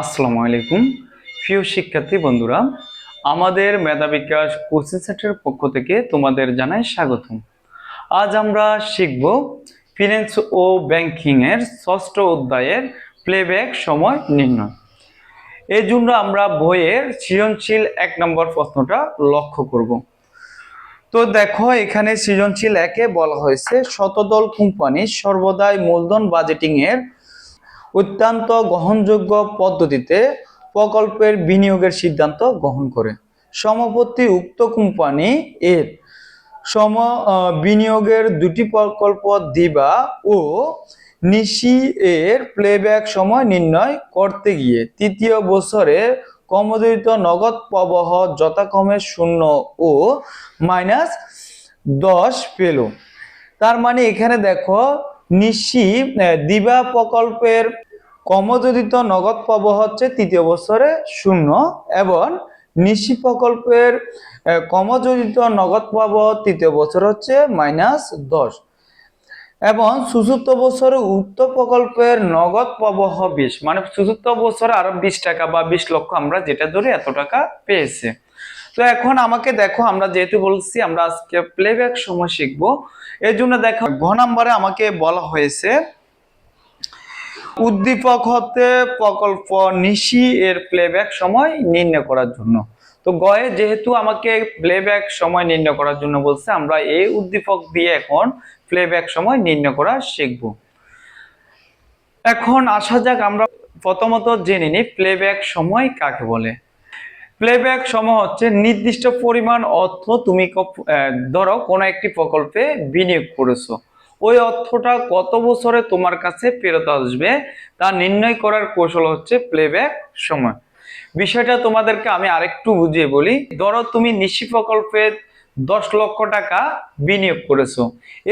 আসসালামু আলাইকুম। প্রিয় শিক্ষার্থী বন্ধুরা, আমাদের মেধা বিকাশ কোচিং সেন্টারের পক্ষ থেকে তোমাদের জানাই স্বাগতম। আজ আমরা শিখব ফিনান্স ও ব্যাংকিং এর ষষ্ঠ অধ্যায়ের প্লেব্যাক সময় নির্ণয়। এই জন্য আমরা বইয়ের সৃজনশীল এক নম্বর প্রশ্নটা লক্ষ্য করব। তো দেখো, এখানে সৃজনশীল একে বলা হয়েছে, শতদল কোম্পানি সর্বদাই মূলধন বাজেটিং এর অত্যন্ত গ্রহণযোগ্য পদ্ধতিতে প্রকল্পের বিনিয়োগের সিদ্ধান্ত গ্রহণ করে। সমপত্তি উক্ত কোম্পানি এর সম বিনিয়োগের দুটি প্রকল্প দিবা ও নিশি এর প্লেব্যাক সময় নির্ণয় করতে গিয়ে তৃতীয় বছরে কমোদিত নগদ প্রবাহ যথাক্রমে শূন্য ও মাইনাস দশ পেল। তার মানে এখানে দেখো নিশি দিবা প্রকল্পের কমযোজিত নগদ প্রবাহ হচ্ছে তৃতীয় বছরে শূন্য এবং নিশি প্রকল্পের কমযোজিত নগদ প্রবাহ তৃতীয় বছর হচ্ছে মাইনাস দশ। এবং চতুর্থ বছরে উক্ত প্রকল্পের নগদ প্রবাহ বিশ মানে চতুর্থ বছরে আরও বিশ টাকা বা বিশ লক্ষ আমরা যেটা ধরে এত টাকা পেয়েছে। তো এখন আমাকে দেখো, আমরা যেহেতু বলছি, আমরা আজকে প্লেব্যাক সময় শিখব। এর জন্য দেখো ঘ নাম্বারে আমাকে বলা হয়েছে, উদ্দীপক হতে প্রকল্প নিশি এর প্লেব্যাক সময় নির্ণয় করার জন্য। তো গয়ে যেহেতু আমাকে প্লেব্যাক সময় নির্ণয় করার জন্য বলছে, আমরা এই উদ্দীপক দিয়ে এখন প্লেব্যাক সময় নির্ণয় করা শিখব। এখন আসা যাক, আমরা প্রথমত জেনে নিই প্লেব্যাক সময় কাকে বলে। প্লেব্যাক সম হচ্ছে নির্দিষ্ট পরিমাণ অর্থ তুমি ধরো কোনো একটি প্রকল্পে বিনিয়োগ করেছ। ওই অর্থটা কত বছরে তোমার কাছে ফেরত আসবে তা নির্ণয় করার কৌশল হচ্ছে প্লেব্যাক সময়। বিষয়টা তোমাদেরকে আমি আরেকটু বুঝিয়ে বলি। ধরো তুমি নিশি প্রকল্পে দশ লক্ষ টাকা বিনিয়োগ করেছ।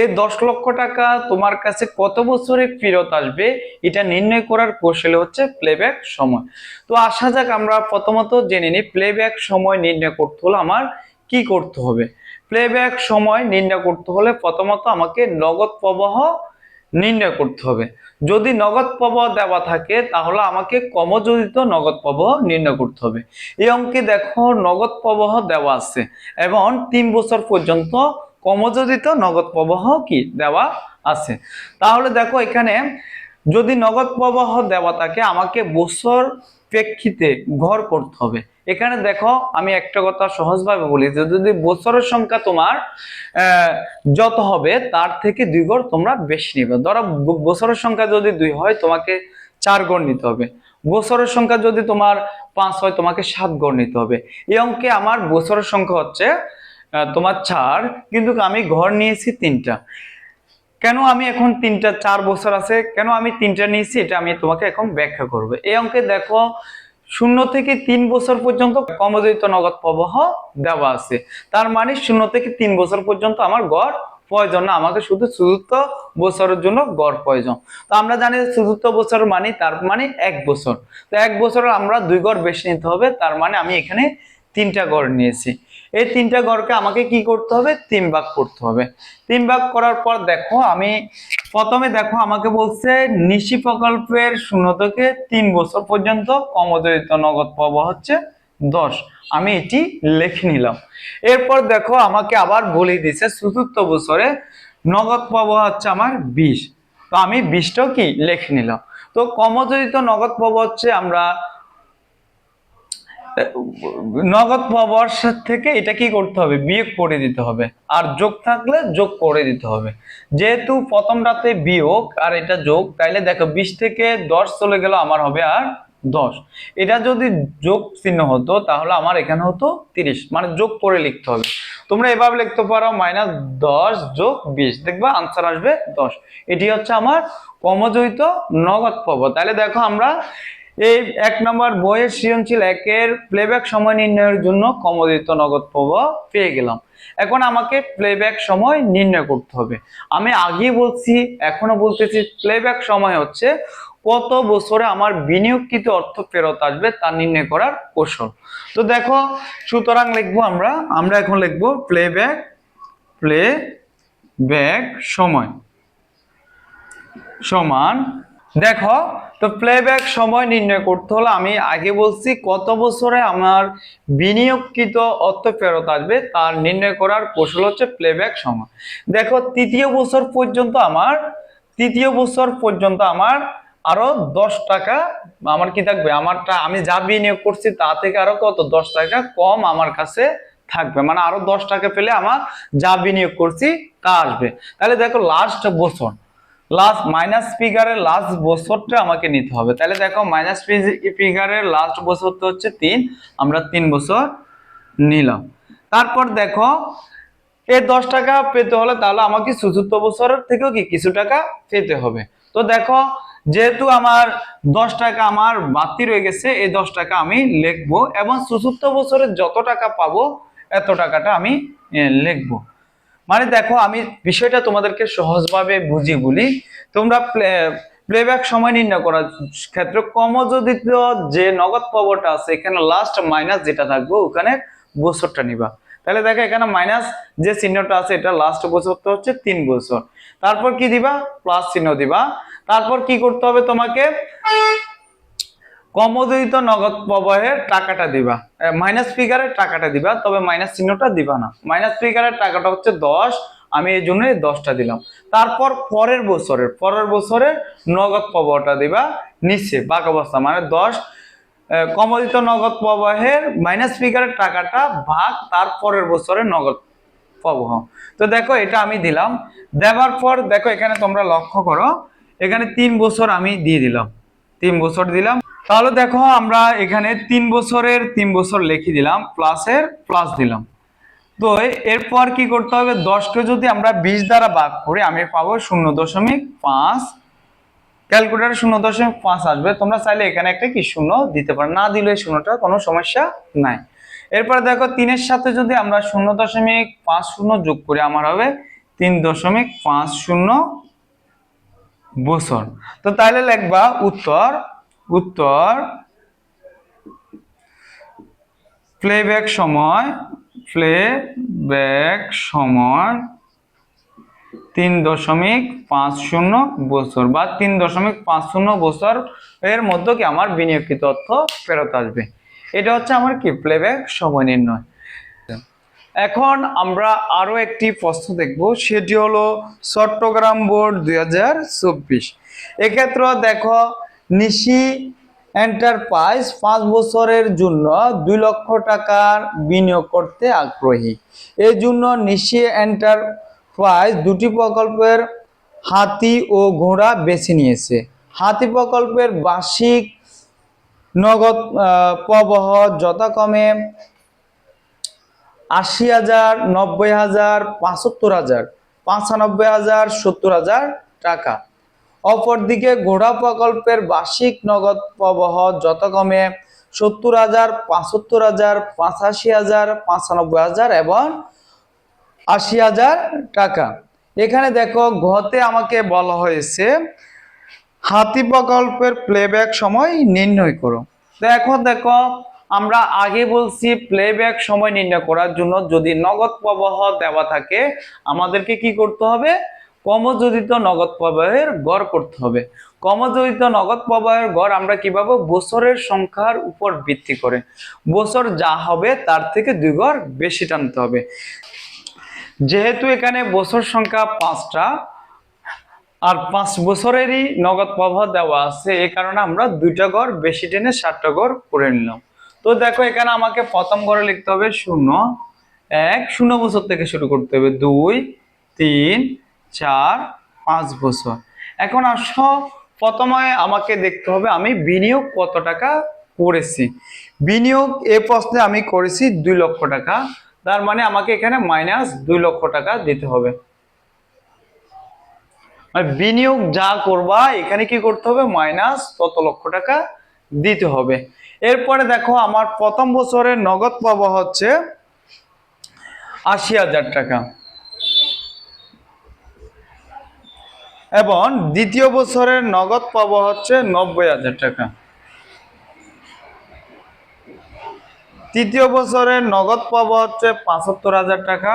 এই দশ লক্ষ টাকা তোমার কাছে কত বছরে ফেরত আসবে এটা নির্ণয় করার কৌশল হচ্ছে প্লেব্যাক সময়। তো আসা যাক, আমরা প্রথমত জেনে নিই প্লেব্যাক সময় নির্ণয় করতে হলে আমার কি করতে হবে। প্লেব্যাক সময় নির্ণয় করতে হলে প্রথমত আমাকে নগদ প্রবাহ নির্ণয় করতে হবে। যদি নগদ প্রবাহ দেওয়া থাকে, তাহলে আমাকে কমযোজিত নগদ প্রবাহ নির্ণয় করতে হবে। এই অঙ্কে দেখো নগদ প্রবাহ দেওয়া আছে, এবং তিন বছর পর্যন্ত কমযোজিত নগদ প্রবাহ কি দেওয়া আছে। তাহলে দেখো এখানে যদি নগদ প্রবাহ দেওয়া থাকে, আমাকে বছর প্রেক্ষিতে ঘর করতে হবে। এখানে দেখো, আমি একটা কথা সহজভাবে বলি যে, যদি বছরের সংখ্যা তোমার যত হবে, তার থেকে দুই গড় তোমরা বেশি নিবে। ধরো বছরের সংখ্যা যদি দুই হয়, তোমাকে চার গড় নিতে হবে। বছরের সংখ্যা যদি তোমার পাঁচ হয়, তোমাকে সাত গড় নিতে হবে। এই অঙ্কে আমার বছরের সংখ্যা হচ্ছে তোমার চার, কিন্তু আমি ঘর নিয়েছি তিনটা। কেন আমি এখন তিনটা, চার বছর আছে, কেন আমি তিনটা নিয়েছি, এটা আমি তোমাকে এখন ব্যাখ্যা করব। এই অঙ্কে দেখো, শূন্য থেকে তিন বছর পর্যন্ত কমোদিত নগদ প্রবাহ দেওয়া আছে। তার মানে শূন্য থেকে তিন বছর পর্যন্ত আমার গড় প্রয়োজন না, আমাকে শুধু চতুর্থ বছরের জন্য গড় প্রয়োজন। তো আমরা জানি চতুর্থ বছর মানে তার মানে এক বছর। তো এক বছর আমরা দুই গড় বেশি নিতে হবে, তার মানে আমি এখানে তিনটা গড় নিয়েছি। এই তিনটা গড়কে আমাকে কি করতে হবে? তিন ভাগ করতে হবে। তিন ভাগ করার পর দেখো, আমি প্রথমে দেখো, আমাকে বলছে নিশি প্রকল্পের শূন্য থেকে তিন বছর পর্যন্ত কমোদিত নগদ প্রবাহ হচ্ছে দশ। আমি এটি লিখে নিলাম। এরপর দেখো, আমাকে আবার বলে দিছে চতুর্থ বছরে নগদ প্রবাহ হচ্ছে আমার বিশ। তো আমি বিশটাও কি লিখে নিলাম। তো কমোদিত নগদ প্রবাহ হচ্ছে আমরা নগদ প্রবাহের থেকে এটা কি করতে হবে? বিয়োগ করে দিতে হবে। আর যোগ থাকলে যোগ করে দিতে হবে। যেহেতু প্রথমটাতে বিয়োগ আর এটা যোগ, তাইলে দেখো বিশ থেকে দশ চলে গেল, আমার হবে আর দশ। এটা যদি যোগ চিহ্ন হতো, তাহলে আমার এখানে হতো তিরিশ। মানে যোগ করে লিখতে হবে। তোমরা এভাবে লিখতে পারো, মাইনাস দশ যোগ বিশ। দেখবা আনসার আসবে দশ। এটি হচ্ছে আমার কমজয়িত নগদ প্রবাহ তাহলে দেখো আমরা এই এক নম্বর বইয়ের সৃজনশীল একের প্লেব্যাক সময় নির্ণয়ের জন্য কমোদিত নগদ প্রবাহ পেয়ে গেলাম। এখন আমাকে প্লেব্যাক সময় নির্ণয় করতে হবে। আমি আগে বলছি এখনও বলতেছি প্লেব্যাক সময় হচ্ছে কত বছরে আমার বিনিয়োগকৃত অর্থ ফেরত আসবে তা নির্ণয় করার কৌশল। তো দেখো, সুতরাং লিখব আমরা আমরা এখন লিখব প্লেব্যাক প্লে ব্যাক সময় সমান দেখো, তো প্লেব্যাক সময় নির্ণয় করতে হলে আমি আগে বলছি কত বছরে আমার বিনিয়োগকৃত অর্থ ফেরত আসবে তার নির্ণয় করার কৌশল হচ্ছে প্লেব্যাক সময়। দেখো, তৃতীয় বছর পর্যন্ত আমার, তৃতীয় বছর পর্যন্ত আমার আরও দশ টাকা আমার কি থাকবে? আমারটা, আমি যা বিনিয়োগ করছি তা থেকে আরও কত? দশ টাকা কম আমার কাছে থাকবে। মানে আরও দশ টাকা পেলে আমার যা বিনিয়োগ করছি তা আসবে। তাহলে দেখো লাস্ট বছর লাস্ট মাইনাস ফিগারের লাস্ট বছরটা আমাকে নিতে হবে। তাহলে দেখো মাইনাস ফিগারের লাস্ট বছরটা হচ্ছে তিন, আমরা তিন বছর নিলাম। তারপর দেখো এই দশ টাকা পেতে হলে তাহলে আমাকে চতুর্থ বছরের থেকেও কি কিছু টাকা পেতে হবে। তো দেখো, যেহেতু আমার দশ টাকা আমার বাতি রয়ে গেছে, এই দশ টাকা আমি লিখব এবং চতুর্থ বছরে যত টাকা পাবো, এত টাকাটা আমি লিখব। মানে দেখো, আমি বিষয়টা তোমাদেরকে সহজভাবে বুঝি বলি। তোমরা প্লেব্যাক সময় নির্ণয় করার ক্ষেত্রে কমযোজিত যে নগদ পাওয়াটা আছে, এখানে লাস্ট মাইনাস যেটা থাকবে, ওখানে বছরটা নিবা। তাহলে দেখো, এখানে মাইনাস যে চিহ্নটা আছে, এটা লাস্ট বছরটা হচ্ছে তিন বছর। তারপর কি দিবা? প্লাস চিহ্ন দিবা। তারপর কি করতে হবে তোমাকে? কমোদিত নগদ প্রবাহের টাকাটা দিবা। মাইনাস ফিগারের টাকাটা দিবা, তবে মাইনাস চিহ্নটা দিবা না। মাইনাস ফিগারের টাকাটা হচ্ছে দশ, আমি এই জন্য দশটা দিলাম। তারপর পরের বছরের পরের বছরের নগদ প্রবাহটা দিবা নিচে, বাক অবস্থা মানে দশ। কমোদিত নগদ প্রবাহের মাইনাস ফিগারের টাকাটা ভাগ তার পরের বছরের নগদ প্রবাহ। তো দেখো, এটা আমি দিলাম। দেওয়ার পর দেখো, এখানে তোমরা লক্ষ্য করো, এখানে তিন বছর আমি দিয়ে দিলাম। তিন বছর দিলাম। তাহলে দেখো আমরা এখানে তিন বছরের তিন বছর লিখে দিলাম প্লাসের প্লাস দিলাম। তো এরপর কি করতে হবে? দশকে যদি আমরা বিশ দ্বারা ভাগ করি, আমি পাবো শূন্য দশমিক পাঁচ। ক্যালকুলেটার শূন্য দশমিক পাঁচ আসবে। তোমরা চাইলে এখানে একটা কি শূন্য দিতে পারো। না দিলে শূন্যটা কোনো সমস্যা নাই। এরপর দেখো তিনের সাথে যদি আমরা শূন্য দশমিক পাঁচ শূন্য যোগ করি, আমার হবে তিন দশমিক পাঁচ শূন্য বছর। তো তাহলে লিখবা উত্তর উত্তর প্লেব্যাক সময় প্লেব্যাক সময় তিন দশমিক পাঁচ শূন্য বছর বা তিন দশমিক পাঁচ শূন্য বছর এর মধ্যে কি আমার বিনিয়োগকৃত অর্থ ফেরত আসবে? এটা হচ্ছে আমার কি? প্লেব্যাক সময় নির্ণয়। এখন আমরা আরও একটি প্রশ্ন দেখব, সেটি হলো চট্টগ্রাম বোর্ড দুই হাজার চব্বিশ। এক্ষেত্রে দেখো নিশি এন্টারপ্রাইজ পাঁচ বছরের জন্য দুই লক্ষ টাকার বিনিয়োগ করতে আগ্রহী। এই জন্য নিশি এন্টারপ্রাইজ দুটি প্রকল্পের হাতি ও ঘোড়া বেছে নিয়েছে। হাতি প্রকল্পের বার্ষিক নগদ প্রবাহ যথাক্রমে আশি হাজার, নব্বই হাজার, পঁচাত্তর হাজার, পঁচানব্বই হাজার, সত্তর হাজার টাকা। অপরদিকে ঘোড়া প্রকল্পের বার্ষিক নগদ প্রবাহ যথাক্রমে সত্তর হাজার পঁচাত্তর হাজার পঁচাশি হাজার, পঁচানব্বই হাজার এবং আশি হাজার টাকা। এখানে দেখো ঘতে আমাকে বলা হয়েছে, হাতি প্রকল্পের প্লেব্যাক সময় নির্ণয় করো। দেখো দেখো, আমরা আগে বলছি প্লেব্যাক সময় নির্ণয় করার জন্য যদি নগদ প্রবাহ দেওয়া থাকে, আমাদেরকে কি করতে হবে? কমযোজিত নগদ প্রবাহের গড় করতে হবে। কমযোজিত নগদ প্রবাহের গড় আমরা কীভাবে বছরের সংখ্যার উপর ভিত্তি করে। বছর যা হবে তার থেকে দুই গড় বেশি টানতে হবে। যেহেতু এখানে বছর সংখ্যা পাঁচটা, আর পাঁচ বছরেরই নগদ প্রবাহ দেওয়া আছে এই কারণে আমরা দুইটা ঘর বেশি টেনে সাতটা ঘর করে নিলাম। তো দেখো, এখানে আমাকে প্রথম গড়ে লিখতে হবে শূন্য। এক, শূন্য বছর থেকে শুরু করতে হবে। দুই, তিন চার, পাঁচ বছর। এখন আসো, প্রথমে আমাকে দেখতে হবে আমি বিনিয়োগ কত টাকা করেছি। বিনিয়োগ এ প্রশ্নে আমি করেছি দুই লক্ষ টাকা, তার মানে আমাকে এখানে মাইনাস দুই লক্ষ টাকা দিতে হবে। আর বিনিয়োগ যা করবা, এখানে কি করতে হবে? মাইনাস তত লক্ষ টাকা দিতে হবে। এরপরে দেখো, আমার প্রথম বছরের নগদ প্রবাহ হচ্ছে আশি হাজার টাকা। এবং দ্বিতীয় বছরের নগদ পাবো হচ্ছে নব্বই হাজার টাকা। তৃতীয় বছরের নগদ পাবো হচ্ছে পঁচাত্তর হাজার টাকা।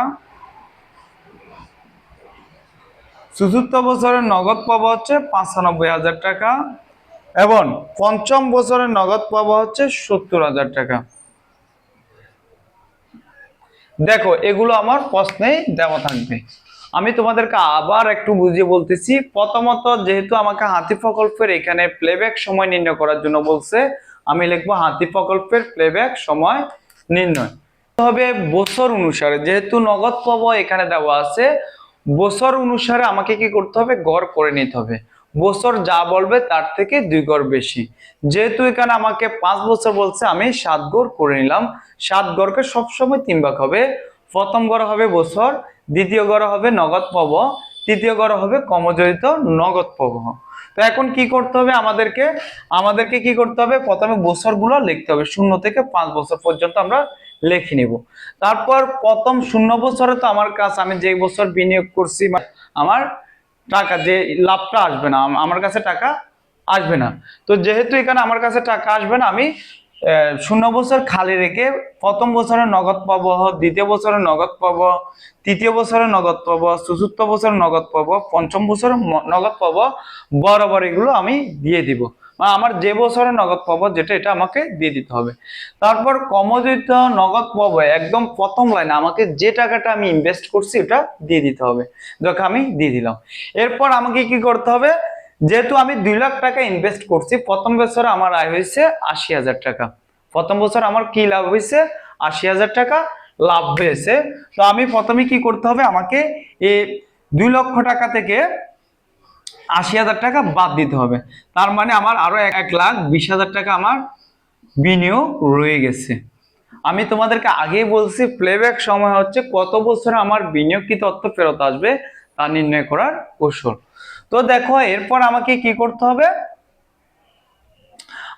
চতুর্থ বছরের নগদ পাবো হচ্ছে পঁচানব্বই হাজার টাকা এবং পঞ্চম বছরের নগদ পাবো হচ্ছে সত্তর হাজার টাকা। দেখো, এগুলো আমার প্রশ্নেই দেওয়া থাকবে। আমি তোমাদেরকে আবার একটু বুঝিয়ে বলতেছি। প্রথমত যেহেতু আমাকে হাতি প্রকল্পের এখানে প্লেব্যাক সময় নির্ণয় করার জন্য বলছে, আমি লিখব হাতি প্রকল্পের প্লেব্যাক সময় নির্ণয়। হবে বছর অনুসারে যেহেতু নগদ পাবো এখানে দেওয়া আছে, বছর অনুসারে আমাকে কি করতে হবে? গড় করে নিতে হবে। বছর যা বলবে তার থেকে দুই গড় বেশি। যেহেতু এখানে আমাকে পাঁচ বছর বলছে, আমি সাত গড় করে নিলাম। সাত গড়কে সবসময় তিন ভাগ হবে। প্রথম গড় হবে বছর দ্বিতীয় গড় হবে নগদ পাব, তৃতীয় গড় হবে কমজড়িত নগদ পাব। তো এখন কি করতে হবে আমাদেরকে? আমাদেরকে কি করতে হবে? প্রথমে বছরগুলো লিখতে হবে। শূন্য থেকে পাঁচ বছর পর্যন্ত আমরা লিখে নিব। তারপর প্রথম শূন্য বছরে তো আমার কাছে আমি যে বছর বিনিয়োগ করছি আমার টাকা যে লাভটা আসবে না আমার কাছে টাকা আসবে না। তো যেহেতু এখানে আমার কাছে টাকা আসবে না, আমি শূন্য বছর খালি রেখে প্রথম বছরে নগদ পাবো, দ্বিতীয় বছরে নগদ পাবো, তৃতীয় বছরে নগদ পাবো, চতুর্থ বছরে নগদ পাবো, পঞ্চম বছরে নগদ পাবো, বরাবর এগুলো আমি দিয়ে দিব। মানে আমার যে বছরে নগদ পাবো যেটা, এটা আমাকে দিয়ে দিতে হবে। তারপর কমোদিত নগদ পাবো, একদম প্রথম লাইনে আমাকে যে টাকাটা আমি ইনভেস্ট করছি, ওটা দিয়ে দিতে হবে। যখন আমি দিয়ে দিলাম। এরপর আমাকে কি করতে হবে? যেহেতু আমি দুই লাখ টাকা ইনভেস্ট করছি, প্রথম বছরে আমার আয় হয়েছে আশি হাজার টাকা। প্রথম বছর আমার কি লাভ হয়েছে? আশি হাজার টাকা লাভ হয়েছে। তো আমি প্রথমে কি করতে হবে? আমাকে এই দুই লক্ষ টাকা থেকে আশি হাজার টাকা বাদ দিতে হবে। তার মানে আমার আরও এক- লাখ বিশ হাজার টাকা আমার বিনিয়োগ রয়ে গেছে। আমি তোমাদেরকে আগেই বলছি প্লেব্যাক সময় হচ্ছে কত বছরে আমার বিনিয়োগকৃত অর্থ ফেরত আসবে তা নির্ণয় করার কৌশল। তো দেখো, এরপর আমাকে কি করতে হবে?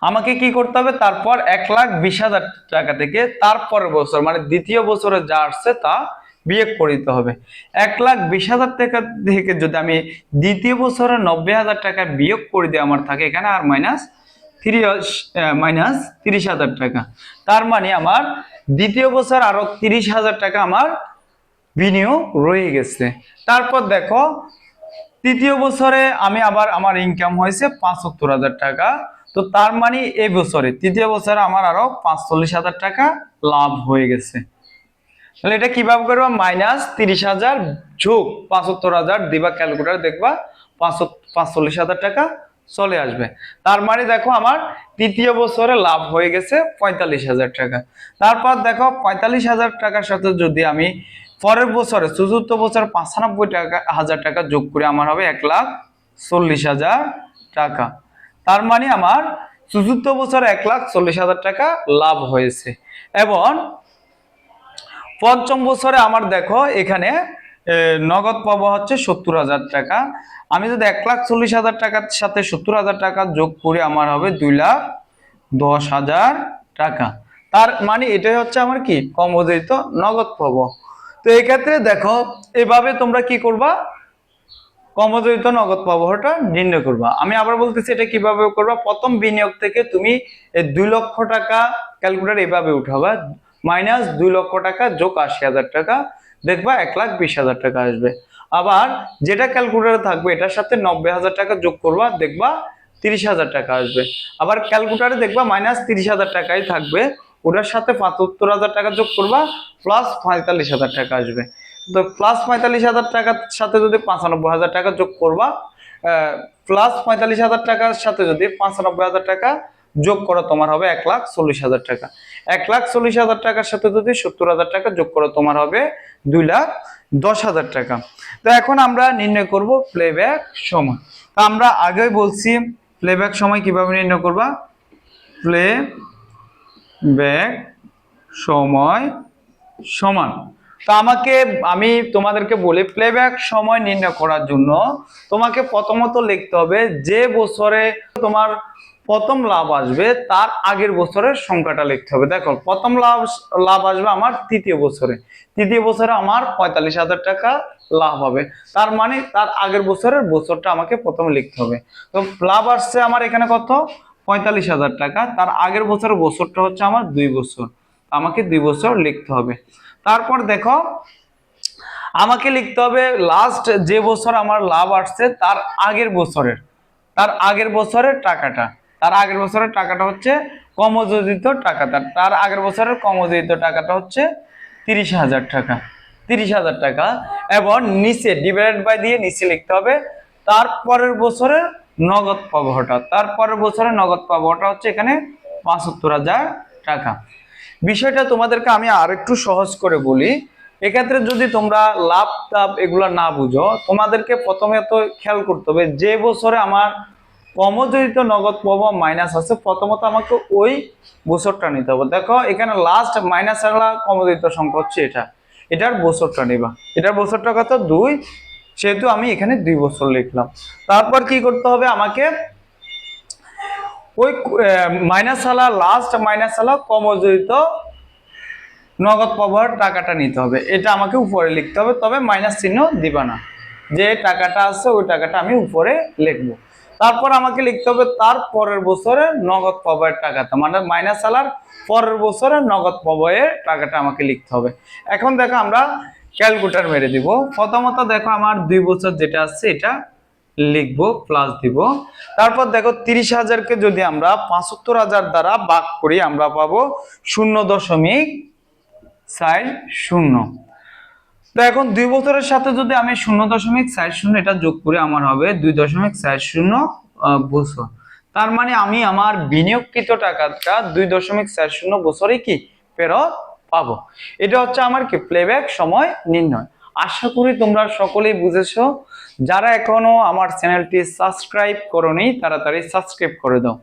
আমাকে কি করতে হবে? তারপর এক লাখ বিশ হাজার টাকা থেকে তারপরের বছর মানে দ্বিতীয় বছরে যা আসছে তা বিয়োগ করে হবে। এক লাখ বিশ হাজার টাকা থেকে যদি আমি দ্বিতীয় বছরে নব্বই হাজার টাকা বিয়োগ করে দিয়ে আমার থাকে এখানে আর মাইনাস থ্রি মাইনাস তিরিশ হাজার টাকা। তার মানে আমার দ্বিতীয় বছর আরও তিরিশ হাজার টাকা আমার বিনিয়োগ রয়ে গেছে। তারপর দেখো তৃতীয় বছরে আমি আবার আমার ইনকাম হয়েছে পাঁচাত্তর হাজার টাকা। তো তার মানে এই বছরে, তৃতীয় বছরে আমার আরও পাঁচচল্লিশ হাজার টাকা লাভ হয়ে গেছে। তাহলে এটা কীভাবে করবা? মাইনাস তিরিশ হাজার যোগ পাঁচাত্তর হাজার দিবা ক্যালকুলেটার, দেখবা পাঁচচল্লিশ হাজার টাকা চলে আসবে। তার মানে দেখো আমার তৃতীয় বছরে লাভ হয়ে গেছে পঁয়তাল্লিশ হাজার টাকা। তারপর দেখো পঁয়তাল্লিশ হাজার টাকার সাথে যদি আমি পরের বছরে চতুর্থ বছর পাঁচানব্বই টাকা, হাজার টাকা যোগ করে আমার হবে এক লাখ চল্লিশ হাজার টাকা। তার মানে আমার চতুর্থ বছরে এক লাখ চল্লিশ হাজার টাকা লাভ হয়েছে। এবং পঞ্চম বছরে আমার দেখো, এখানে নগদ পাবো হচ্ছে সত্তর হাজার টাকা। আমি যদি এক লাখ চল্লিশ হাজার টাকার সাথে সত্তর হাজার টাকা যোগ করে আমার হবে দুই লাখ দশ হাজার টাকা। তার মানে এটাই হচ্ছে আমার কি? কমোদিত নগদ পাবো তো এক্ষেত্রে দেখো, এভাবে তোমরা কি করবা? কমোদিত নগদ প্রবাহটা নির্ণয় করবা। আমি আবার বলতেছি, এটা কীভাবে করবা? প্রথম বিনিয়োগ থেকে তুমি এই দুই লক্ষ টাকা ক্যালকুলেটার এভাবে উঠাবা। মাইনাস দুই লক্ষ টাকা যোগ আশি হাজার টাকা। দেখবা এক লাখ বিশ হাজার টাকা আসবে। আবার যেটা ক্যালকুলেটারে থাকবে, এটার সাথে নব্বই হাজার টাকা যোগ করবা, দেখবা তিরিশ হাজার টাকা আসবে। আবার ক্যালকুলেটারে দেখবা মাইনাস তিরিশ হাজার টাকাই থাকবে। ওটার সাথে পঁচাত্তর হাজার টাকা যোগ করবা প্লাস পঁয়তাল্লিশ হাজার টাকা আসবে। তো প্লাস পঁয়তাল্লিশ হাজার টাকার সাথে যদি পঁচানব্বই হাজার টাকা যোগ করবা প্লাস পঁয়তাল্লিশ হাজার টাকার সাথে যদি পঁচানব্বই হাজার টাকা যোগ করো, তোমার হবে এক লাখ চল্লিশ হাজার টাকা। এক লাখ চল্লিশ হাজার টাকার সাথে যদি সত্তর হাজার টাকা যোগ করো, তোমার হবে দুই লাখ দশ হাজার টাকা। তো এখন আমরা নির্ণয় করব প্লেব্যাক সময়। তো আমরা আগেই বলছি প্লেব্যাক সময় কীভাবে নির্ণয় করবা? প্লে ব্যাক সময় সমান। তো আমাকে, আমি তোমাদেরকে বলি প্লেব্যাক সময় নির্ণয় করার জন্য তোমাকে প্রথমত লিখতে হবে যে বছরে তোমার প্রথম লাভ আসবে, তার আগের বছরের সংখ্যাটা লিখতে হবে। দেখো, প্রথম লাভ লাভ আসবে আমার তৃতীয় বছরে। তৃতীয় বছরে আমার পঁয়তাল্লিশ হাজার টাকা লাভ হবে। তার মানে তার আগের বছরের বছরটা আমাকে প্রথমে লিখতে হবে। তো, লাভ আসছে আমার এখানে কত? পঁয়তাল্লিশ হাজার টাকা। তার আগের বছরের বছরটা হচ্ছে আমার দুই বছর। আমাকে দুই বছর লিখতে হবে। তারপর দেখো, আমাকে লিখতে হবে লাস্ট যে বছর আমার লাভ আসছে, তার আগের বছরের। তার আগের বছরের টাকাটা। তার আগের বছরের টাকাটা হচ্ছে কমযোজিত টাকাটা তার আগের বছরের কমযোজিত টাকাটা হচ্ছে তিরিশ হাজার টাকা। তিরিশ হাজার টাকা। এবং নিচে ডিভাইডেড বাই দিয়ে নিচে লিখতে হবে। তারপরের বছরের নগদ পাবহটা। তারপরের বছরের নগদ পাবহটা হচ্ছে এখানে পাঁচাত্তর হাজার টাকা। বিষয়টা তোমাদেরকে আমি আর একটু সহজ করে বলি। এক্ষেত্রে যদি তোমরা লাভ টাভ এগুলো না বুঝো, তোমাদেরকে প্রথমে তো খেয়াল করতে হবে, যে বছরে আমার কমজড়িত নগদ প্রবাহ মাইনাস আছে, প্রথমত আমাকে ওই বছরটা নিতে হবে। দেখো, এখানে লাস্ট মাইনাস আলা কমজড়িত সংখ্যা হচ্ছে এটা। এটার বছরটা নিবা। এটার বছরটা কত? দুই সেহেতু আমি এখানে দুই বছর লিখলাম। তারপর কি করতে হবে? আমাকে ওই মাইনাস আলা লাস্ট মাইনাস আলা কমজড়িত নগদ প্রবাহের টাকাটা নিতে হবে। এটা আমাকে উপরে লিখতে হবে, তবে মাইনাস চিহ্ন দিবা না। যে টাকাটা আছে, ওই টাকাটা আমি উপরে লিখব। তারপর আমাকে লিখতে হবে, তার পরের বছরে নগদ প্রবাহের টাকাটা মানে মাইনাস আলার পরের বছরে নগদ প্রবাহের টাকাটা আমাকে লিখতে হবে। এখন দেখো আমরা ক্যালকুলেটর মেরে দিব। প্রথমত দেখো আমার দুই বছর যেটা আছে, এটা লিখব প্লাস দিব। তারপর দেখো তিরিশ হাজারকে যদি আমরা পাঁচাত্তর হাজার দ্বারা ভাগ করি, আমরা পাবো শূন্য দশমিক চার শূন্য। তো এখন দুই বছরের সাথে যদি আমি শূন্য দশমিক চার শূন্য এটা যোগ করি, আমার হবে দুই দশমিক চার শূন্য বছর। তার মানে আমি আমার বিনিয়োগকৃত টাকাটা দুই দশমিক চার শূন্য বছরে কি? ফেরত পাবো। এটা হচ্ছে আমার কি প্লেব্যাক সময় নির্ণয়। আশা করি তোমরা সকলেই বুঝেছ। যারা এখনও আমার চ্যানেলটি সাবস্ক্রাইব করনি, তাড়াতাড়ি সাবস্ক্রাইব করে দাও।